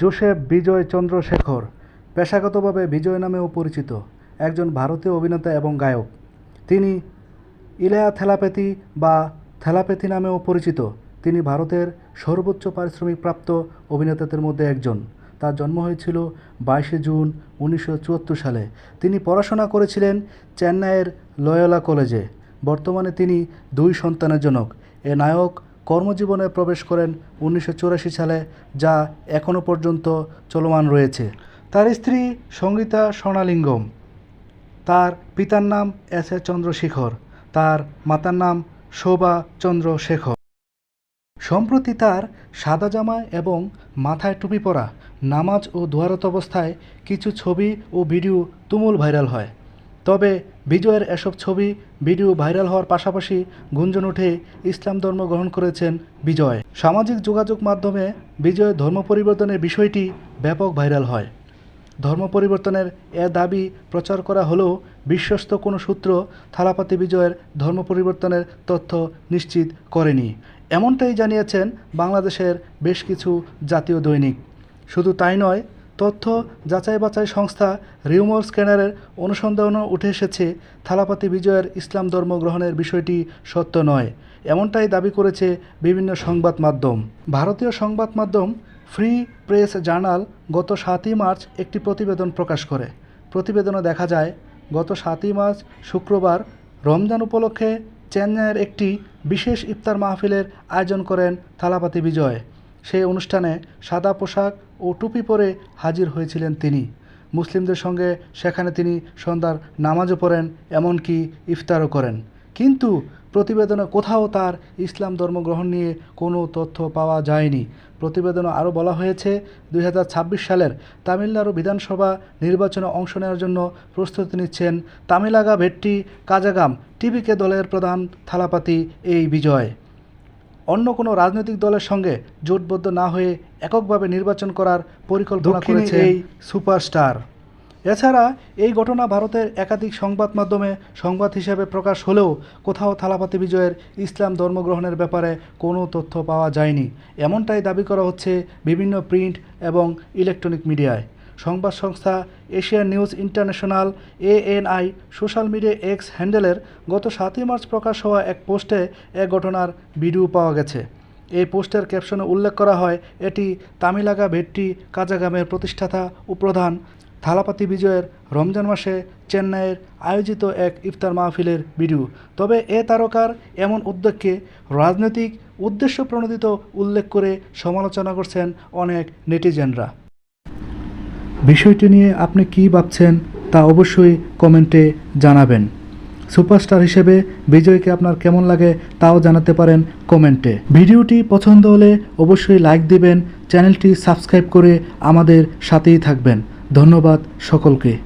Joseph বিজয় চন্দ্রশেখর পেশাগতভাবে বিজয় নামেও পরিচিত, একজন ভারতীয় অভিনেতা এবং গায়ক। তিনি ইলায়া থেলাপেথি বা থেলাপেথি নামেও পরিচিত। তিনি ভারতের সর্বোচ্চ পারিশ্রমিক প্রাপ্ত অভিনেতাদের মধ্যে একজন। তার জন্ম হয়েছিল বাইশে জুন উনিশশো চুয়াত্তর সালে। তিনি পড়াশোনা করেছিলেন চেন্নাইয়ের লয়লা কলেজে। বর্তমানে তিনি দুই সন্তানের জনক। এ নায়ক কর্মজীবনে প্রবেশ করেন উনিশশো চুরাশি সালে, যা এখনও পর্যন্ত চলমান রয়েছে। তার স্ত্রী সঙ্গীতা স্বর্ণালিঙ্গম। তার পিতার নাম এস এ চন্দ্রশেখর। তার মাতার নাম শোভা চন্দ্রশেখর। সম্প্রতি তার সাদা জামা এবং মাথায় টুপি পরা নামাজ ও দোয়ারত অবস্থায় কিছু ছবি ও ভিডিও তুমুল ভাইরাল হয়। তবে বিজয়ের এসব ছবি ভিডিও ভাইরাল হওয়ার পাশাপাশি গুঞ্জন উঠে ইসলাম ধর্ম গ্রহণ করেছেন বিজয়। সামাজিক যোগাযোগ মাধ্যমে বিজয়ের ধর্ম পরিবর্তনের বিষয়টি ব্যাপক ভাইরাল হয়। ধর্ম পরিবর্তনের এ দাবি প্রচার করা হলেও বিশ্বস্ত কোনো সূত্র থালাপাতি বিজয়ের ধর্ম পরিবর্তনের তথ্য নিশ্চিত করেনি। এমনটাই জানিয়েছেন বাংলাদেশের বেশ কিছু জাতীয় দৈনিক। শুধু তাই নয় তথ্য যাচাই বাছাই সংস্থা রিউমর স্ক্যানারের অনুসন্ধানও উঠে এসেছে। থালাপাতি বিজয়ের ইসলাম ধর্ম গ্রহণের বিষয়টি সত্য নয়, এমনটাই দাবি করেছে বিভিন্ন সংবাদ মাধ্যম। ভারতীয় সংবাদ মাধ্যম ফ্রি প্রেস জার্নাল গত সাতই মার্চ একটি প্রতিবেদন প্রকাশ করে। প্রতিবেদনে দেখা যায়, গত সাতই মার্চ শুক্রবার রমজান উপলক্ষে চেন্নাইয়ের একটি বিশেষ ইফতার মাহফিলের আয়োজন করেন থালাপাতি বিজয়। সেই অনুষ্ঠানে সাদা পোশাক ও টুপি পরে হাজির হয়েছিলেন তিনি। মুসলিমদের সঙ্গে সেখানে তিনি সন্ধ্যার নামাজও পড়েন, এমনকি ইফতারও করেন। কিন্তু প্রতিবেদনে কোথাও তার ইসলাম ধর্ম গ্রহণ নিয়ে কোনো তথ্য পাওয়া যায়নি। প্রতিবেদনে আরও বলা হয়েছে, দুই হাজার ছাব্বিশ সালের তামিলনাড়ু বিধানসভা নির্বাচনে অংশ নেওয়ার জন্য প্রস্তুতি নিচ্ছেন তামিলাগা ভেট্টি কাজাগাম, টিভিকে দলের প্রধান থালাপাতি এই বিজয়। অন্য কোনো রাজনৈতিক দলের সঙ্গে জোটবদ্ধ না হয়ে এককভাবে নির্বাচন করার পরিকল্পনা করেছে এই সুপারস্টার। এছাড়া এই ঘটনা ভারতের একাধিক সংবাদ মাধ্যমে সংবাদ হিসেবে প্রকাশ হলেও কোথাও থালাপাতি বিজয়ের ইসলাম ধর্মগ্রহণের ব্যাপারে কোনো তথ্য পাওয়া যায়নি। এমনটাই দাবি করা হচ্ছে বিভিন্ন প্রিন্ট এবং ইলেকট্রনিক মিডিয়ায়। সংবাদ সংস্থা Asian News International, ANI, social media X হ্যান্ডেলের গত সাতই মার্চ প্রকাশ হওয়া এক পোস্টে এ ঘটনার ভিডিও পাওয়া গেছে। এই পোস্টের ক্যাপশনে উল্লেখ করা হয়, এটি তামিলাগা ভেট্টি কাজাগামের প্রতিষ্ঠাতা ও প্রধান থালাপাতি বিজয়ের রমজান মাসে চেন্নাইয়ের আয়োজিত এক ইফতার মাহফিলের ভিডিও। তবে এ তারকার এমন উদ্যোগকে রাজনৈতিক উদ্দেশ্য প্রণোদিত উল্লেখ করে সমালোচনা করছেন অনেক নেটিজেনরা। বিষয়টি নিয়ে আপনি কি ভাবছেন তা অবশ্যই কমেন্টে জানাবেন। সুপারস্টার হিসেবে বিজয়কে আপনার কেমন লাগে তাও জানাতে পারেন কমেন্টে। ভিডিওটি পছন্দ হলে অবশ্যই লাইক দিবেন, চ্যানেলটি সাবস্ক্রাইব করে আমাদের সাথেই থাকবেন। ধন্যবাদ সকলকে।